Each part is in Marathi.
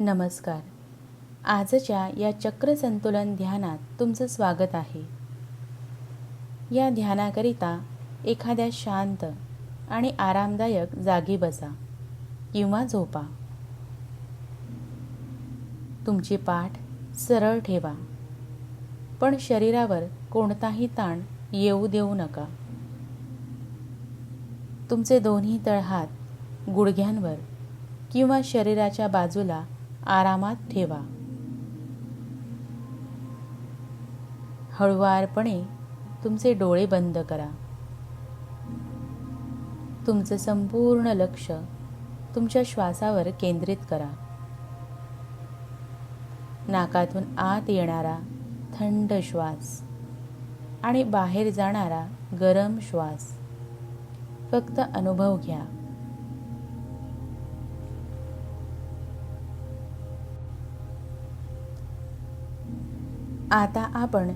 नमस्कार. आजच्या या चक्रसंतुलन ध्यानात तुमचं स्वागत आहे. या ध्यानाकरिता एखाद्या शांत आणि आरामदायक जागी बसा किंवा झोपा. तुमची पाठ सरळ ठेवा. पण शरीरावर कोणताही ताण येऊ देऊ नका. तुमचे दोन्ही तळहात गुडघ्यांवर किंवा शरीराच्या बाजूला आरामात ठेवा. हळुवारपणे तुमचे डोळे बंद करा. तुमचं संपूर्ण लक्ष तुमच्या श्वासावर केंद्रित करा. नाकातून आत येणारा थंड श्वास आणि बाहेर जाणारा गरम श्वास. फक्त अनुभव घ्या. आता आपण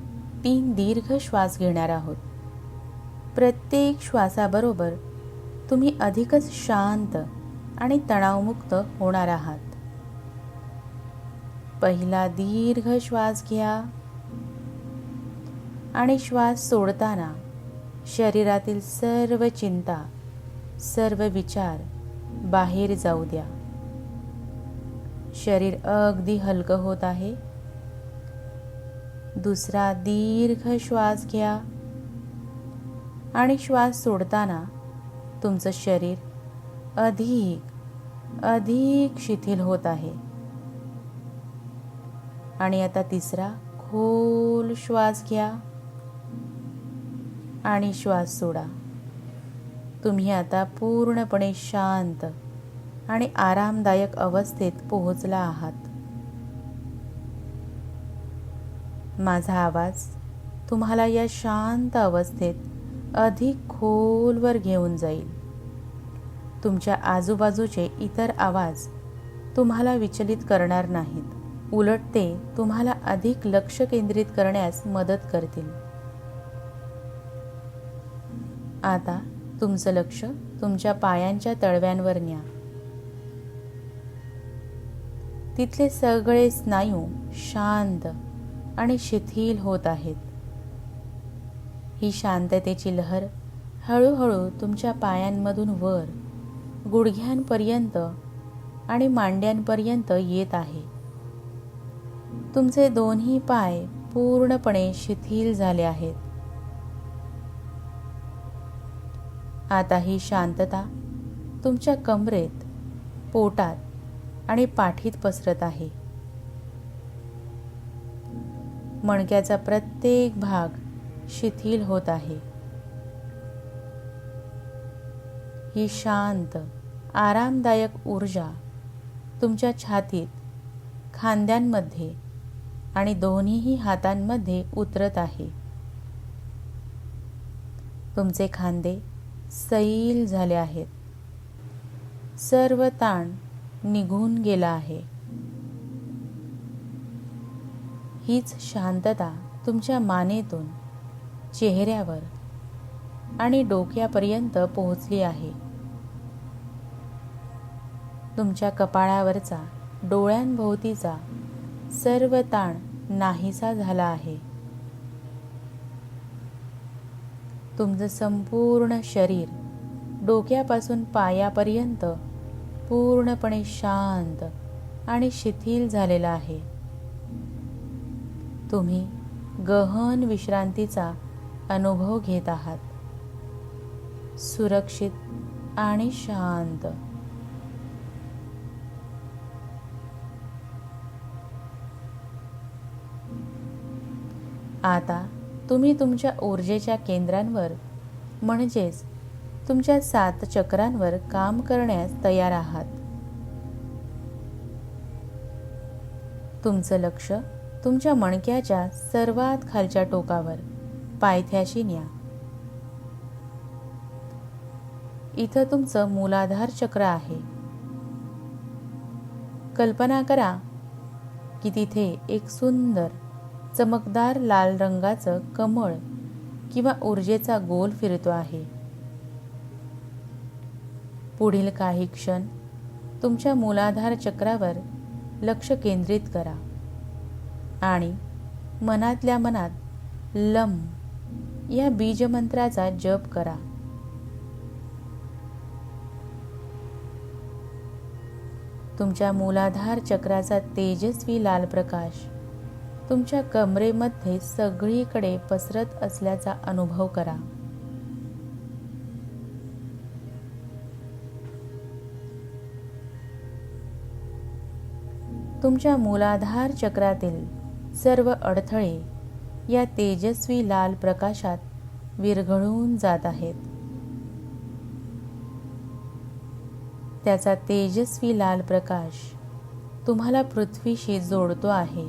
तीन दीर्घ श्वास घेणार आहोत. प्रत्येक श्वासाबरोबर तुम्ही अधिकच शांत आणि तणावमुक्त होणार आहात. पहिला दीर्घ श्वास घ्या. आणि श्वास सोडताना शरीरातील सर्व चिंता सर्व विचार बाहेर जाऊ द्या. शरीर अगदी हलकं होत आहे. दुसरा दीर्घ श्वास घ्या. आणि श्वास सोडताना तुमचं शरीर अधिक अधिक शिथिल होत आहे. आणि आता तिसरा खोल श्वास घ्या. आणि श्वास सोडा. तुम्ही आता पूर्णपणे शांत आणि आरामदायक अवस्थेत पोहोचला आहात. माझा आवाज तुम्हाला या शांत अवस्थेत अधिक खोलवर घेऊन जाईल. तुमच्या आजूबाजूचे इतर आवाज तुम्हाला विचलित करणार नाहीत. उलट ते तुम्हाला अधिक लक्ष केंद्रित करण्यास मदत करतील. आता तुमचं लक्ष तुमच्या पायांच्या तळव्यांवर न्या. तिथले सगळे स्नायू शांत आणि शिथिल होत आहेत. ही शांततेची लहर हळूहळू तुमच्या पायांमधून वर गुडघ्यांपर्यंत आणि मांड्यांपर्यंत येत आहे. तुमचे दोन्ही पाय पूर्णपणे शिथिल झाले आहेत. आता ही शांतता तुमच्या कमरेत पोटात आणि पाठीत पसरत आहे. मणक्याचा प्रत्येक भाग शिथिल होत आहे. ही शांत आरामदायक ऊर्जा तुमच्या छातीत खांद्यांमध्ये आणि दोन्हीही हातांमध्ये उतरत आहे. तुमचे खांदे सैल झाले आहेत. सर्व ताण निघून गेला आहे. हीच शांतता तुमच्या मानेतून चेहऱ्यावर आणि डोक्यापर्यंत पोहोचली आहे. तुमच्या कपाळावरचा डोळ्यांभोवतीचा सर्व ताण नाहीसा झाला आहे. तुमचं संपूर्ण शरीर डोक्यापासून पायापर्यंत पूर्णपणे शांत आणि शिथिल झालेलं आहे. तुम्ही गहन विश्रांतीचा अनुभव घेत आहात. सुरक्षित आणि शांत. आता तुम्ही तुमच्या ऊर्जेच्या केंद्रांवर म्हणजेच तुमच्या सात चक्रांवर काम करण्यास तयार आहात. तुमचं लक्ष तुमच्या मणक्याच्या सर्वात खालच्या टोकावर पायथ्याशी न्या इथं तुमचं मूलाधार चक्र आहे. कल्पना करा की तिथे एक सुंदर चमकदार लाल रंगाचं कमळ किंवा ऊर्जेचा गोल फिरतो आहे. पुढील काही क्षण तुमच्या मूलाधार चक्रावर लक्ष केंद्रित करा. आणि मनातल्या मनात लम या बीजमंत्राचा जप करा. तुमच्या मूलाधार चक्राचा तेजस्वी लाल प्रकाश तुमच्या कमरेमध्ये सगळीकडे पसरत असल्याचा अनुभव करा. तुमच्या मूलाधार चक्रातील सर्व अडथळे या तेजस्वी लाल प्रकाशात विरघळून जात आहेत. त्याचा तेजस्वी लाल प्रकाश तुम्हाला पृथ्वीशी जोडतो आहे.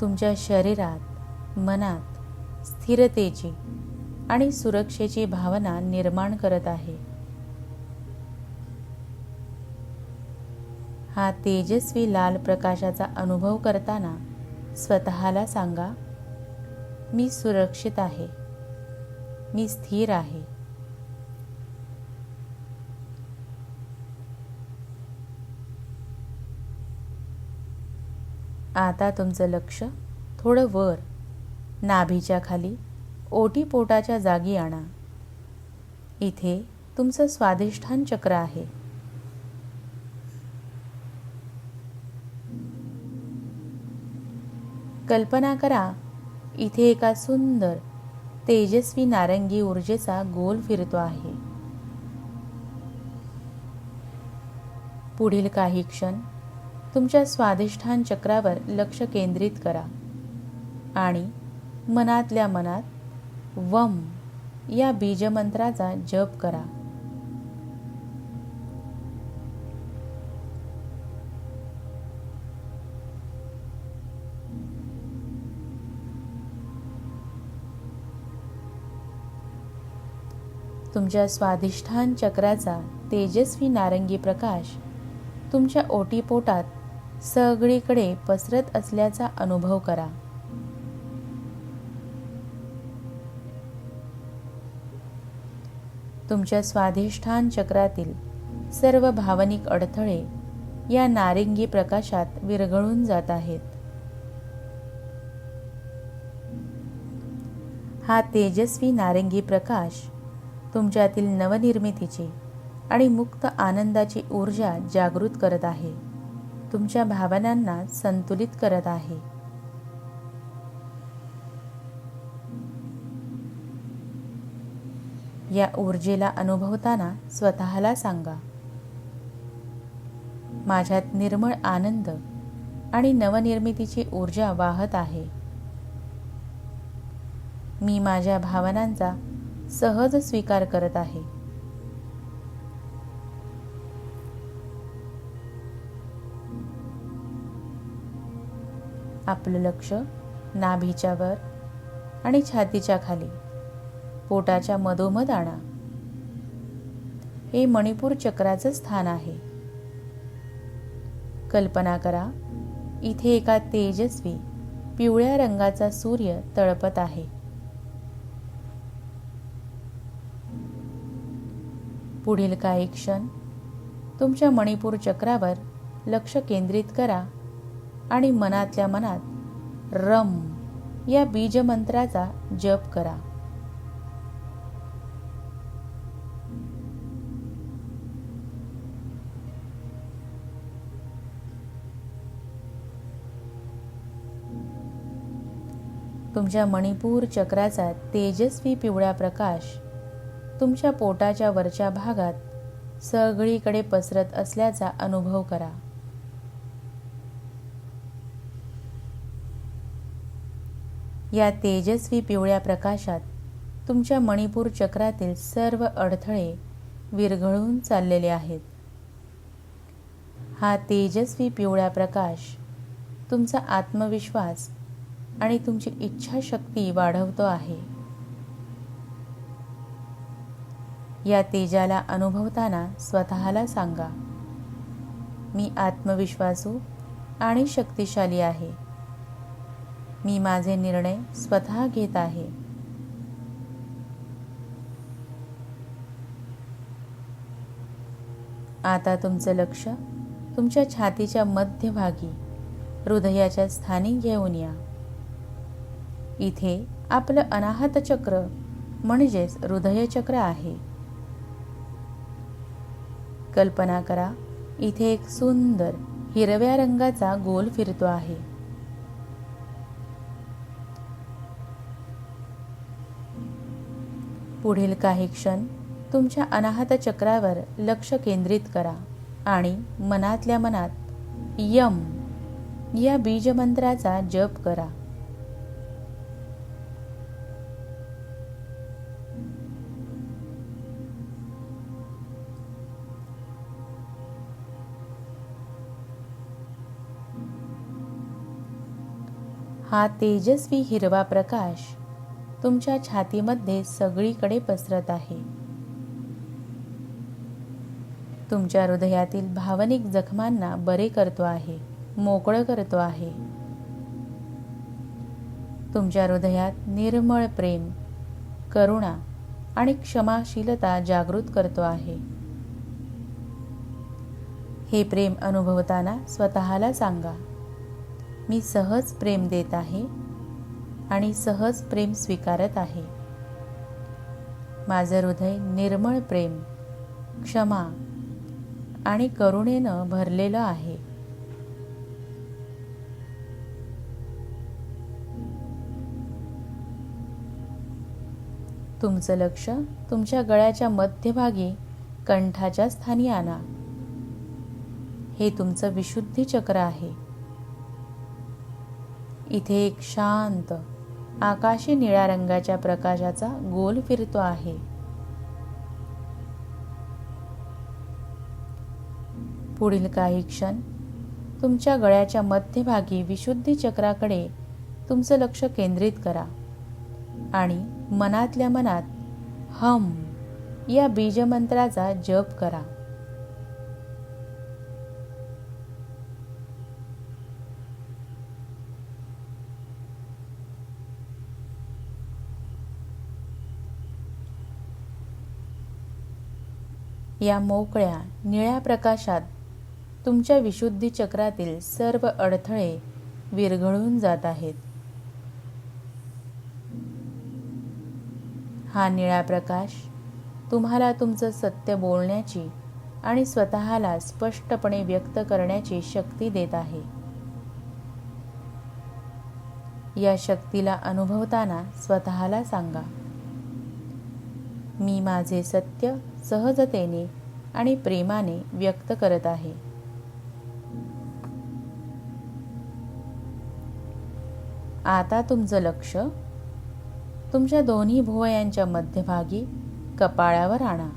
तुमच्या शरीरात मनात स्थिरतेची आणि सुरक्षेची भावना निर्माण करत आहे. हा तेजस्वी लाल प्रकाशाचा अनुभव करताना स्वतःला सांगा मी सुरक्षित आहे. मी स्थिर आहे. आता तुमचं लक्ष थोडं वर. नाभीच्या खाली ओटीपोटाच्या जागी आणा. इथे तुमचं स्वादिष्ठान चक्र आहे. कल्पना करा इथे एका सुंदर तेजस्वी नारंगी ऊर्जेचा गोल फिरतो आहे. पुढील काही क्षण तुमच्या स्वादिष्ठान चक्रावर लक्ष केंद्रित करा आणि मनातल्या मनात वम या बीजमंत्राचा जप करा. तुमच्या स्वाधिष्ठान चक्राचा तेजस्वी नारंगी प्रकाश तुमच्या ओटीपोटात सगळीकडे पसरत असल्याचा अनुभव करा. तुमच्या स्वाधिष्ठान चक्रातील सर्व भावनिक अडथळे या नारिंगी प्रकाशात विरघळून जात आहेत. हा तेजस्वी नारंगी प्रकाश तुमच्यातील नवनिर्मितीची आणि मुक्त आनंदाची ऊर्जा जागृत करत आहे. तुमच्या भावनांना संतुलित करत आहे. या ऊर्जेला अनुभवताना स्वतःला सांगा माझ्यात निर्मळ आनंद आणि नवनिर्मितीची ऊर्जा वाहत आहे. मी माझ्या भावनांचा सहज स्वीकार करत आहे. आपलं लक्ष नाभीच्या वर आणि छातीच्या खाली पोटाच्या मधोमध आणा. हे मणिपूर चक्राचं स्थान आहे. कल्पना करा इथे एका तेजस्वी पिवळ्या रंगाचा सूर्य तळपत आहे. पुढील काही क्षण तुमच्या मणिपूर चक्रावर लक्ष केंद्रित करा आणि मनातल्या मनात रम या बीजमंत्राचा जप करा. तुमच्या मणिपूर चक्राचा तेजस्वी पिवळा प्रकाश तुमच्या पोटाच्या वरच्या भागात सगळीकडे पसरत असल्याचा अनुभव करा. या तेजस्वी पिवळ्या प्रकाशात तुमच्या मणिपूर चक्रातील सर्व अडथळे विरघळून चाललेले आहेत. हा तेजस्वी पिवळा प्रकाश तुमचा आत्मविश्वास आणि तुमची इच्छाशक्ती वाढवतो आहे. या तेजाला अनुभवताना स्वतःला सांगा. मी आत्मविश्वासू आणि शक्तिशाली आहे. मी माझे निर्णय स्वतः घेत आहे. आता तुमचं लक्ष तुमच्या छातीच्या मध्यभागी हृदयाच्या स्थानी घेऊन या. इथे आपलं अनाहत चक्र म्हणजेच हृदयचक्र आहे. कल्पना करा. इथे एक सुंदर हिरव्या रंगाचा गोल फिरतो आहे. पुढील काही क्षण तुमच्या अनाहत चक्रावर लक्ष केंद्रित करा आणि मनातल्या मनात यम या बीजमंत्राचा जप करा. हा तेजस्वी हिरवा प्रकाश तुमच्या छातीमध्ये सगळीकडे पसरत आहे. तुमच्या हृदयातील भावनिक जखमांना बरे करतो आहे मोकळं करतो आहे. तुमच्या हृदयात निर्मळ प्रेम करुणा आणि क्षमाशीलता जागृत करतो आहे. हे प्रेम अनुभवताना स्वतःला सांगा. मी सहज प्रेम देत आहे आणि सहज प्रेम स्वीकारत आहे. माझं हृदय निर्मळ प्रेम क्षमा आणि करुणेनं भरलेलं आहे. तुमचं लक्ष तुमच्या गळ्याच्या मध्यभागी कंठाच्या स्थानी आणा. हे तुमचं विशुद्धी चक्र आहे. इथे एक शांत आकाशी निळ्या रंगाच्या प्रकाशाचा गोल फिरतो आहे. पुढील काही क्षण तुमच्या गळ्याच्या मध्यभागी विशुद्धी चक्राकडे तुमचं लक्ष केंद्रित करा आणि मनातल्या मनात हम या बीजमंत्राचा जप करा. या मोकळ्या निळ्या प्रकाशात तुमच्या विशुद्धी चक्रातील सर्व अडथळे विरघळून जात आहेत. हा निळा प्रकाश तुम्हाला तुमचं सत्य बोलण्याची आणि स्वतःला स्पष्टपणे व्यक्त करण्याची शक्ती देत आहे. या शक्तीला अनुभवताना स्वतःला सांगा. मी माझे सत्य सहजतेने आणि प्रेमाने व्यक्त करत आहे. आता तुमचं लक्ष तुमच्या दोन्ही भुवयांच्या मध्यभागी कपाळावर आणा.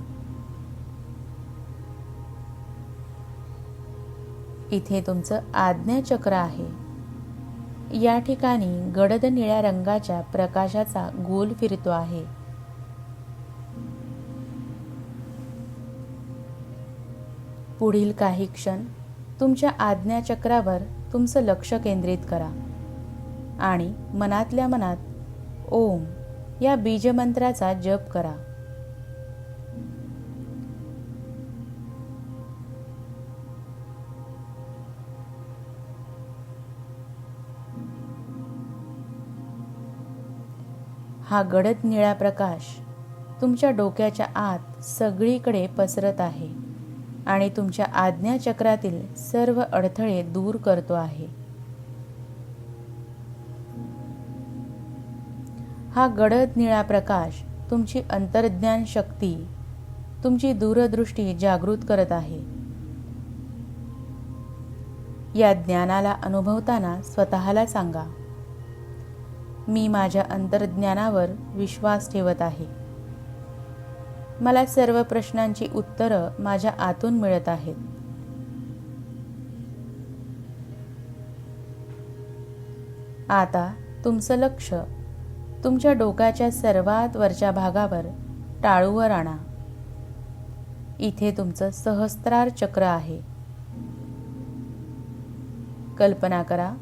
इथे तुमचं आज्ञाचक्र आहे. या ठिकाणी गडद निळ्या रंगाच्या प्रकाशाचा गोल फिरतो आहे. पुढील काही क्षण तुमच्या आज्ञाचक्रावर तुमचं लक्ष केंद्रित करा. आणि मनातल्या मनात ओम या बीजमंत्राचा जप करा. हा गडद निळा प्रकाश तुमच्या डोक्याच्या आत सगळीकडे पसरत आहे. आणि तुमच्या आज्ञाचक्रातील सर्व अडथळे दूर करतो आहे. हा गडद निळा प्रकाश तुमची अंतर्ज्ञान शक्ती तुमची दूरदृष्टी जागृत करत आहे. या ज्ञानाला अनुभवताना स्वतःला सांगा मी माझ्या अंतर्ज्ञानावर विश्वास ठेवत आहे. मला सर्व प्रश्नांची उत्तरं माझ्या आतून मिळत आहेत. आता तुमचं लक्ष तुमच्या डोक्याच्या सर्वात वरच्या भागावर टाळूवर आणा. इथे तुमचं सहस्त्रार चक्र आहे. कल्पना करा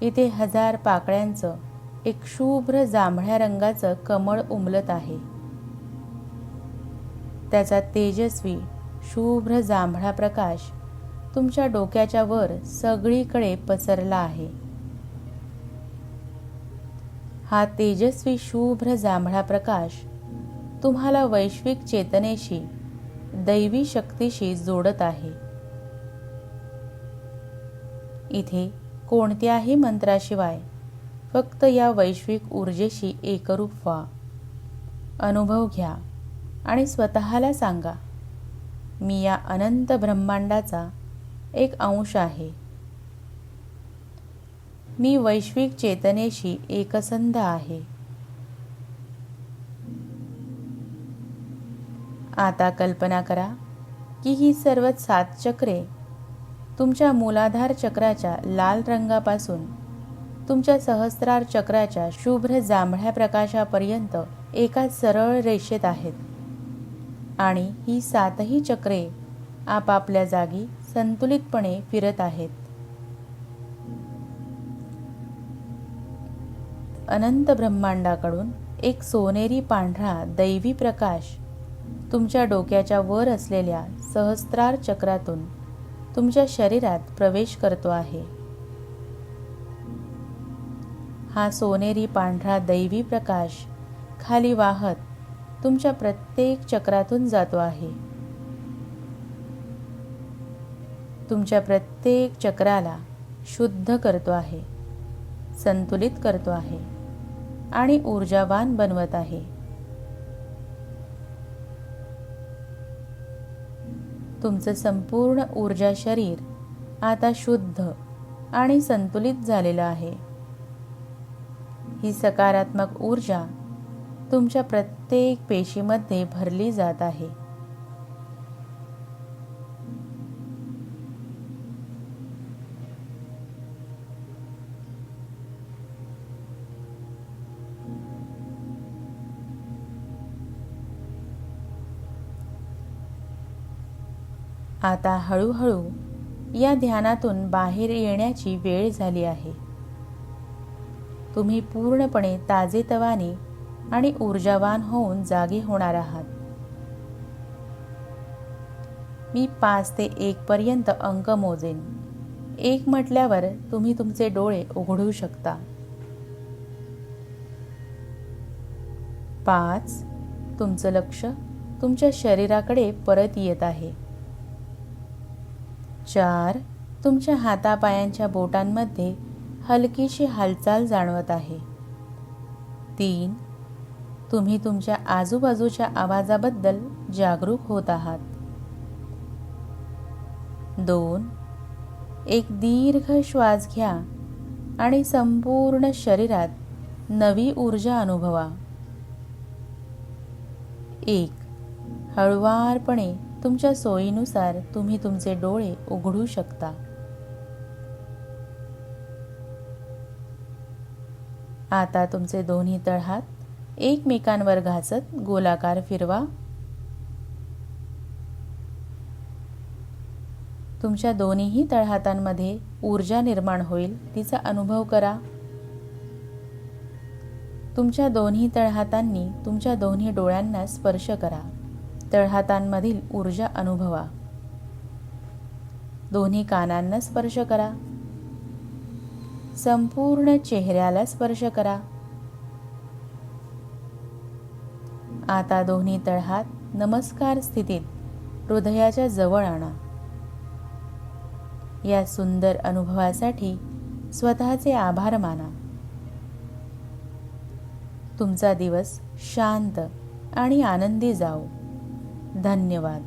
इथे हजार पाकळ्यांचं एक शुभ्र जांभळ्या रंगाचं कमळ उमलत आहे. त्याचा तेजस्वी शुभ्र जांभळा प्रकाश तुमच्या डोक्याच्या वर सगळीकडे पसरला आहे. हा तेजस्वी शुभ्र जांभळा प्रकाश तुम्हाला वैश्विक चेतनेशी दैवी शक्तीशी जोडत आहे. इथे कोणत्याही मंत्राशिवाय फक्त या वैश्विक ऊर्जेशी एकरूप व्हा. अनुभव घ्या. आणि स्वतःला सांगा मी या अनंत ब्रह्मांडाचा एक अंश आहे. मी वैश्विक चेतनेशी एकसंध आहे. आता कल्पना करा की ही सर्व सात चक्रे तुमच्या मूलाधार चक्राच्या लाल रंगापासून तुमच्या सहस्रार चक्राच्या शुभ्र जांभळ्या प्रकाशापर्यंत एका सरळ रेषेत आहेत. आणि ही सातही चक्रे आपापल्या जागी संतुलितपणे फिरत आहेत. अनंत ब्रह्मांडाकडून एक सोनेरी पांढरा दैवी प्रकाश तुमच्या डोक्याच्या वर असलेल्या सहस्त्रार चक्रातून तुमच्या शरीरात प्रवेश करतो आहे. हा सोनेरी पांढरा दैवी प्रकाश खाली वाहत तुमच्या प्रत्येक चक्रातून जातो आहे. तुमच्या प्रत्येक चक्राला शुद्ध करतो आहे संतुलित करतो आहे आणि ऊर्जावान बनवत आहे. तुमचं संपूर्ण ऊर्जा शरीर आता शुद्ध आणि संतुलित झालेलं आहे. ही सकारात्मक ऊर्जा तुमच्या प्रत्येक पेशीमध्ये भरली जात आहे. आता हळूहळू या ध्यानातून बाहेर येण्याची वेळ झाली आहे. तुम्ही पूर्णपणे ताजेतवानी आणि ऊर्जावान होऊन जागी होणार आहात. मी पाच ते एक पर्यंत अंक मोजेन. एक म्हटल्यावर तुम्ही तुमचे डोळे उघडू शकता. पाच तुमचं लक्ष तुमच्या शरीराकडे परत येत आहे. चार तुमच्या हातापायांच्या बोटांमध्ये हलकीशी हालचाल जाणवत आहे. तीन तुम्ही तुमच्या आजूबाजूच्या आवाजाबद्दल जागरूक होत आहात. दोन एक दीर्घ श्वास घ्या आणि संपूर्ण शरीरात नवी ऊर्जा अनुभवा. एक हळुवारपणे तुमच्या सोयीनुसार तुम्ही तुमचे डोळे उघडू शकता. आता तुमचे दोन्ही तळहात एकमेकांवर घासत गोलाकार फिरवा. तुमच्या दोन्हीही तळहातांमध्ये ऊर्जा निर्माण होईल तिचा अनुभव करा. तुमच्या दोन्ही तळहातांनी तुमच्या दोन्ही डोळ्यांना स्पर्श करा. तळहातांमधील ऊर्जा अनुभवा. दोन्ही कानांना स्पर्श करा. संपूर्ण चेहऱ्याला स्पर्श करा. आता दोन्ही तळहात नमस्कार स्थितीत हृदयाच्या जवळ आणा. या सुंदर अनुभवासाठी स्वतःचे आभार माना. तुमचा दिवस शांत आणि आनंदी जाओ धन्यवाद.